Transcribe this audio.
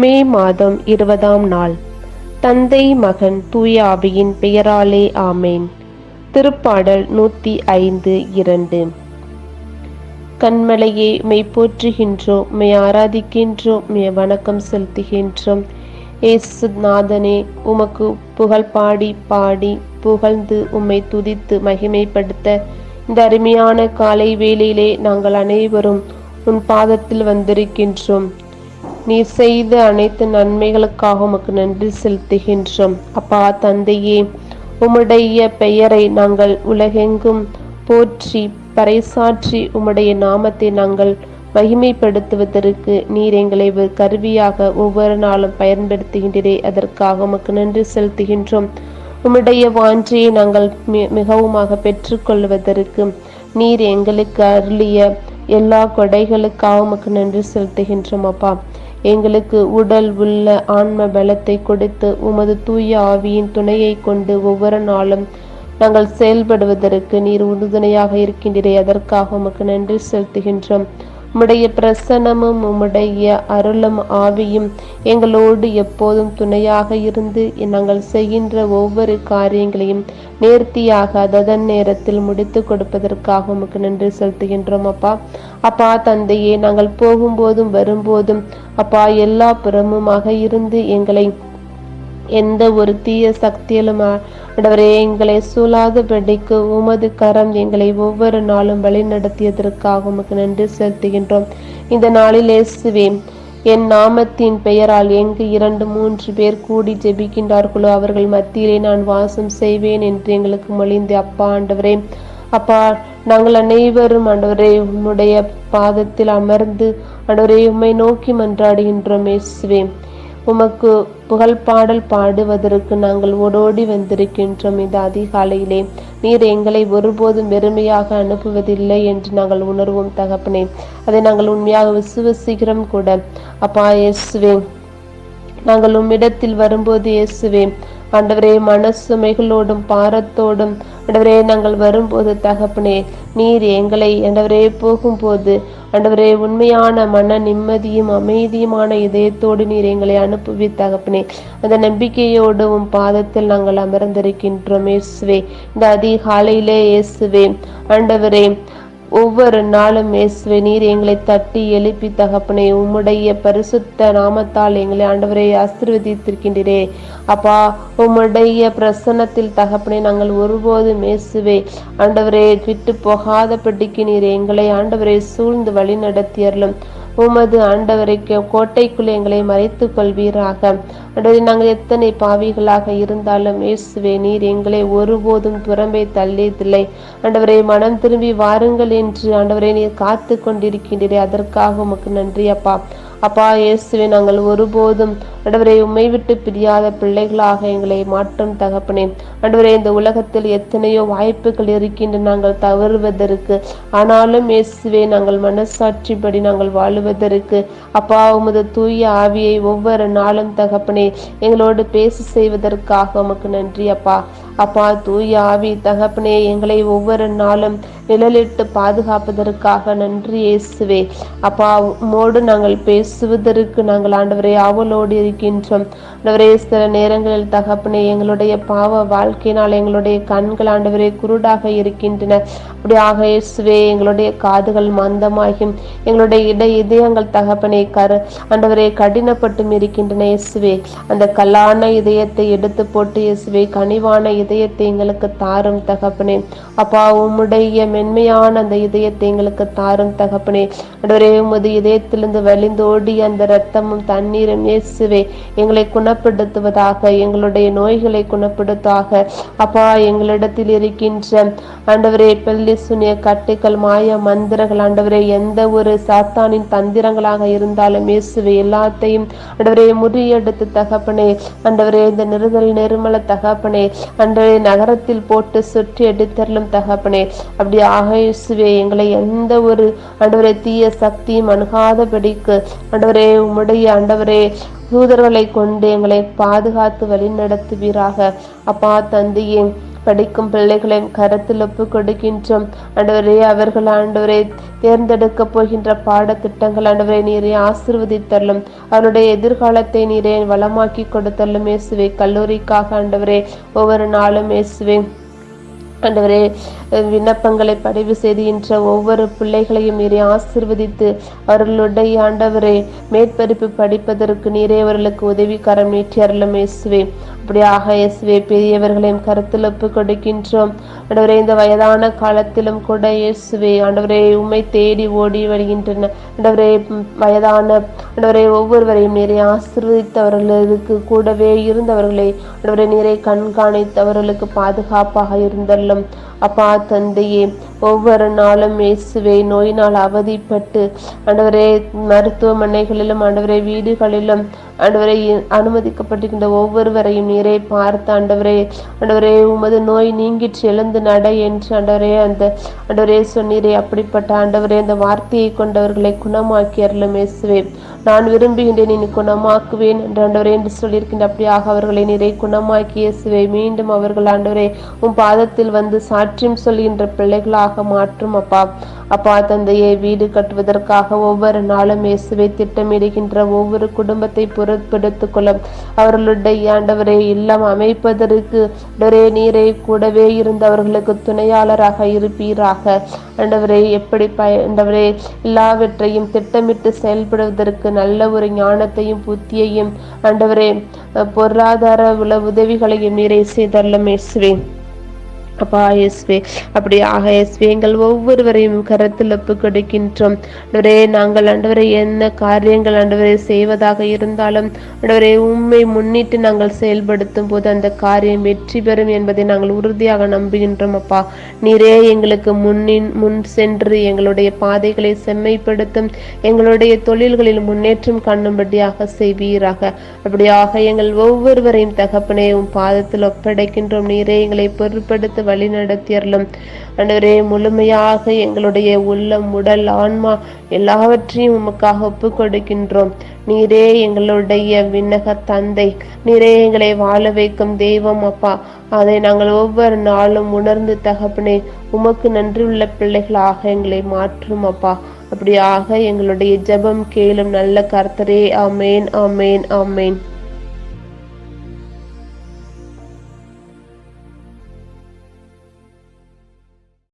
மே மாதம் இருபதாம் நாள். தந்தை மகன் தூயாவியின் பெயராலே ஆமேன். திருப்பாடல் நூற்றி ஐந்து இரண்டு. கண்மலையே மெய் போற்றுகின்றோம் மெய் ஆராதிக்கின்றோம் மெய் வணக்கம் செலுத்துகின்றோம். ஏசு நாதனே உமக்கு புகழ் பாடி பாடி புகழ்ந்து உம்மை துதித்து மகிமைப்படுத்த இந்த அருமையான காலை வேளையிலே நாங்கள் அனைவரும் உன் பாதத்தில் வந்திருக்கின்றோம். நீர் செய்த அனைத்து நன்மைகளுக்காக உமக்கு நன்றி செலுத்துகின்றோம். அப்பா தந்தையே உம்முடைய பெயரை நாங்கள் உலகெங்கும் போற்றி பறைசாற்றி உம்முடைய நாமத்தை நாங்கள் மகிமைப்படுத்துவதற்கு நீர் எங்களை ஒரு கருவியாக ஒவ்வொரு நாளும் பயன்படுத்துகின்றே அதற்காக உமக்கு நன்றி செலுத்துகின்றோம். உம்முடைய வாஞ்சியை நாங்கள் மிகவுமாக பெற்றுக்கொள்வதற்கு நீர் எங்களுக்கு அருளிய எல்லா கொடைகளுக்காக உமக்கு நன்றி செலுத்துகின்றோம் அப்பா. எங்களுக்கு உடல் உள்ள ஆன்ம பலத்தை கொடுத்து உமது தூய ஆவியின் துணையை கொண்டு ஒவ்வொரு நாளும் நாங்கள் செயல்படுவதற்கு நீர் உறுதுணையாக இருக்கின்றே அதற்காக உமக்கு நன்றி செலுத்துகின்றோம். உம்முடைய பிரசனமும் உம்முடைய அருளும் ஆவியும் எங்களோடு எப்போதும் துணையாக இருந்து நாங்கள் செய்கின்ற ஒவ்வொரு காரியங்களையும் நேர்த்தியாக அதன் நேரத்தில் முடித்து கொடுப்பதற்காக உமக்கு நன்றி செலுத்துகின்றோம் அப்பா. அப்பா தந்தையே நாங்கள் போகும்போதும் வரும்போதும் அப்பா எல்லா புறமுமாக இருந்து எங்களை எந்த ஒரு தீய சக்தியிலும் ஆண்டவரே எங்களை சூழாத சூழாதபடிக்கு உமது கரம் எங்களை ஒவ்வொரு நாளும் வழி நடத்தியதற்காக உமக்கு நன்றி செலுத்துகின்றோம். இந்த நாளில் இயேசுவேன் என் நாமத்தின் பெயரால் எங்கு இரண்டு மூன்று பேர் கூடி ஜெபிக்கின்றார்களோ அவர்கள் மத்தியிலே நான் வாசம் செய்வேன் என்று எங்களுக்கு மொழிந்து அப்பா ஆண்டவரே அப்பா நாங்கள் அனைவரும் ஆண்டவரே உம்முடைய பாதத்தில் அமர்ந்து ஆண்டவரே உம்மை நோக்கி மன்றாடுகின்றோம் இயேசுவே. உமக்கு புகழ் பாடல் பாடுவதற்கு நாங்கள் ஓடோடி வந்திருக்கின்றோம். இந்த அதிகாலையிலே நீர் எங்களை ஒருபோதும் வெறுமையாக அனுப்புவதில்லை என்று நாங்கள் உணர்வோம் தகப்பனே. அதை நாங்கள் உண்மையாக விசுவசிக்கிறோம் கூட. அப்பா இயேசுவே நாங்கள் உம்மிடத்தில் வரும்போது இயேசுவே ஆண்டவரே மனசுமைகளோடும் பாரத்தோடும் ஆண்டவரே நாங்கள் வரும்போது தகப்பனே நீர் எங்களை ஆண்டவரே போகும்போது ஆண்டவரே உண்மையான மன நிம்மதியும் அமைதியுமான இதயத்தோடு நீர் எங்களை அனுப்புவி தகப்பனே. அந்த நம்பிக்கையோடு உன் பாதத்தில் நாங்கள் அமர்ந்திருக்கின்றோம் இயேசுவே. இந்த அதிகாலையிலே இயேசுவே. ஆண்டவரே ஒவ்வொரு நாளும் இயேசுவே நீர் எங்களை தட்டி எழுப்பி தகப்பனே உம்முடைய பரிசுத்த நாமத்தால் எங்களை ஆண்டவரை ஆசிர்வதித்திருக்கின்றே அப்பா உம்முடைய பிரசன்னத்தில் தகப்பனே நாங்கள் ஒருபோதும் இயேசுவே ஆண்டவரே விட்டு போகாதபடிக்கு நீர் எங்களை ஆண்டவரை சூழ்ந்து வழி நடத்தியறலும் உமது ஆண்டவரைக்கு கோட்டைக்குள் எங்களை மறைத்து கொள்வீராக. ஆண்டவரே நாங்கள் எத்தனை பாவிகளாக இருந்தாலும் இயேசுவே நீர் எங்களை ஒருபோதும் புறம்பை தள்ளியதில்லை. ஆண்டவரை மனம் திரும்பி வாருங்கள் என்று ஆண்டவரை நீர் காத்து கொண்டிருக்கின்றீரே அதற்காக உமக்கு நன்றி அப்பா. அப்பா இயேசுவே நாங்கள் ஒருபோதும் ஆண்டவரை உண்மை விட்டு பிரியாத பிள்ளைகளாக எங்களை மாற்றும் தகப்பனே. ஆண்டவரே இந்த உலகத்தில் எத்தனையோ வாய்ப்புகள் இருக்கின்ற நாங்கள் தவறுவதற்கு. ஆனாலும் இயேசுவே நாங்கள் மனசாட்சிப்படி நாங்கள் வாழுவதற்கு. அப்பா உமது தூய ஆவியை ஒவ்வொரு நாளும் தகப்பனே எங்களோடு பேசி செய்வதற்காக உமக்கு நன்றி அப்பா. அப்பா தூய ஆவி தகப்பனே எங்களை ஒவ்வொரு நாளும் நிழலிட்டு பாதுகாப்பதற்காக நன்றி இயேசுவே. அப்பா உம்மோடு நாங்கள் பேசுவதற்கு நாங்கள் ஆண்டவரை ஆவலோடு இருக்கின்றோம். ஆண்டவரே சில நேரங்களில் தகப்பனே எங்களுடைய பாவ வாழ்க்கையினால் எங்களுடைய கண்கள் ஆண்டவரே குருடாக இருக்கின்றன. அப்படியாக இயேசுவே எங்களுடைய காதுகள் மந்தமாகும் எங்களுடைய இட இதயங்கள் தகப்பனே கரு ஆண்டவரே கடினப்பட்டும் இருக்கின்றன இயேசுவே. அந்த கல்லான இதயத்தை எடுத்து போட்டு இயேசுவே கனிவான இதயத்தை எங்களுக்கு தாரும் தகப்பனே. அப்பா உம்முடைய மென்மையான அந்த இதயத்தை எங்களுக்கு தாரும் தகப்பனே. ஆண்டவரே உமது இதயத்திலிருந்து வலிந்தோடி அந்த இரத்தமும் தண்ணீரும் இயேசுவே எங்களை குணப்படுத்துவதாக எங்களுடைய நோய்களை குணப்படுத்துவதாக அப்பா எங்களிடத்தில் இருக்கின்ற ஆண்டவரே பள்ளி சுனிய கட்டுக்கள் மாய மந்திரங்கள் ஆண்டவரே எந்த ஒரு சாத்தானின் தந்திரங்களாக இருந்தாலும் இயேசுவே எல்லாத்தையும் ஆண்டவரே முறியெடுத்து தகப்பனே. ஆண்டவரே இந்த நிறுதல் நெருமல தகப்பனே அன்றைய நகரத்தில் போட்டு சுற்றி எடுத்தரலும் தகப்பனே. அப்படி ஆக எங்களை எந்த ஒரு ஆண்டவரே தீய சக்தியும் அணுகாதபடிக்கு ஆண்டவரே உம்முடைய ஆண்டவரே தூதர்களை கொண்டு எங்களை பாதுகாத்து வழி நடத்துவீராக அப்பா தந்தையே படிக்கும் பிள்ளைகளையும் கரத்தில் ஒப்பு கொடுக்கின்றோம். ஆண்டவரே அவர்கள் ஆண்டவரே தேர்ந்தெடுக்க போகின்ற பாடத்திட்டங்கள் ஆண்டவரை நீரை ஆசிர்வதித்தள்ளும் அவருடைய எதிர்காலத்தை நீரை வளமாக்கி கொடுத்தல்லும் இயேசுவை. கல்லூரிக்காக ஆண்டவரே ஒவ்வொரு நாளும் இயேசுவேன் ஆண்டவரே விண்ணப்பங்களை பதிவு செய்கின்ற ஒவ்வொரு பிள்ளைகளையும் நீரே ஆசிர்வதித்து அவர்களுடைய ஆண்டவரே மேற்பரிப்பு படிப்பதற்கு நீரே அவர்களுக்கு உதவிக்கரம் நீட்டி அருளும் இயேசுவே. அப்படியாக இயேசுவே பெரியவர்களையும் கருத்தில் ஒப்பு கொடுக்கின்றோம். ஆண்டவரே இந்த வயதான காலத்திலும் கூட இயேசுவே ஆண்டவரே உண்மை தேடி ஓடி வருகின்றன. ஆண்டவரே வயதான ஆண்டவரே ஒவ்வொருவரையும் நீரை ஆசிர்வதித்தவர்களுக்கு கூடவே இருந்தவர்களை ஆண்டவரே நீரை கண்காணித்தவர்களுக்கு பாதுகாப்பாக இருந்தல்லும் அப்பா தந்தையே ஒவ்வொரு நாளும் இயேசுவே நோயினால் அவதிப்பட்டு ஆண்டவரே மருத்துவமனைகளிலும் ஆண்டவரே வீடுகளிலும் ஆண்டவரை அனுமதிக்கப்பட்டிருக்கின்ற ஒவ்வொருவரையும் நீரை பார்த்து ஆண்டவரே ஆண்டவரே உமது நோய் நீங்கிற்று எழுந்து நட என்று ஆண்டவரே அந்த ஆண்டவரே சொன்னீரே அப்படிப்பட்ட ஆண்டவரே அந்த வார்த்தையை கொண்டவர்களை குணமாக்கி அருளும் இயேசுவே. நான் விரும்புகின்றேன் நீ குணமாக்குவேன் என்று ஆண்டவரே என்று சொல்லியிருக்கின்ற அப்படியாக அவர்களை நீரை குணமாக்கி இயேசுவே. மீண்டும் அவர்கள் ஆண்டவரே உன் பாதத்தில் வந்து சாட்சியம் சொல்கின்ற பிள்ளைகளாக மாற்றும் அப்பா. அப்பா தந்தையை வீடு கட்டுவதற்காக ஒவ்வொரு நாளும் இயேசுவை திட்டமிடுகின்ற ஒவ்வொரு குடும்பத்தை பொருட்படுத்திக் கொள்ளும் அவர்களுடைய ஆண்டவரை இல்லம் அமைப்பதற்கு ஒரே நீரை கூடவே இருந்து அவர்களுக்கு துணையாளராக இருப்பீராக. ஆண்டவரை எப்படி பய ஆண்டவரே எல்லாவற்றையும் திட்டமிட்டு செயல்படுவதற்கு நல்ல ஒரு ஞானத்தையும் புத்தியையும் ஆண்டவரே பொருளாதார உல உதவிகளையும் நீரை செய்தல்லும் இயேசுவேன் அப்பா இயேசுவே. அப்படியாக இயேசுவே எங்கள் ஒவ்வொருவரையும் கருத்தில் ஒப்பு கொடுக்கின்றோம் ஆண்டவரே நாங்கள் ஆண்டவரை என்ன காரியங்கள் ஆண்டவரை செய்வதாக இருந்தாலும் ஆண்டவரை உண்மை முன்னிட்டு நாங்கள் செயல்படுத்தும் போது அந்த காரியம் வெற்றி பெறும் என்பதை நாங்கள் உறுதியாக நம்புகின்றோம் அப்பா. நீரே எங்களுக்கு முன்னின் முன் சென்று எங்களுடைய பாதைகளை செம்மைப்படுத்தும் எங்களுடைய தொழில்களில் முன்னேற்றம் காணும்படியாக செய்வீராக. அப்படியாக எங்கள் ஒவ்வொருவரையும் தகப்பனையும் பாதத்தில் ஒப்படைக்கின்றோம். நீரே எங்களை பொருட்படுத்த வழி நடத்தியர்களும் ஆண்டவரே முழுமையாக எங்களுடைய உள்ளம் உடல் ஆன்மா எல்லாவற்றையும் உமக்காக ஒப்பு கொடுக்கின்றோம் நீரே எங்களுடைய விண்ணக தந்தை. நீரே எங்களை வாழ வைக்கும் தெய்வம் அப்பா. அதை நாங்கள் ஒவ்வொரு நாளும் உணர்ந்து தகப்பனே உமக்கு நன்றி உள்ள பிள்ளைகளாக எங்களை மாற்றும் அப்பா. அப்படியாக எங்களுடைய ஜெபம் கேளும் நல்ல கர்த்தரே. அமேன் அமேன் அமேன்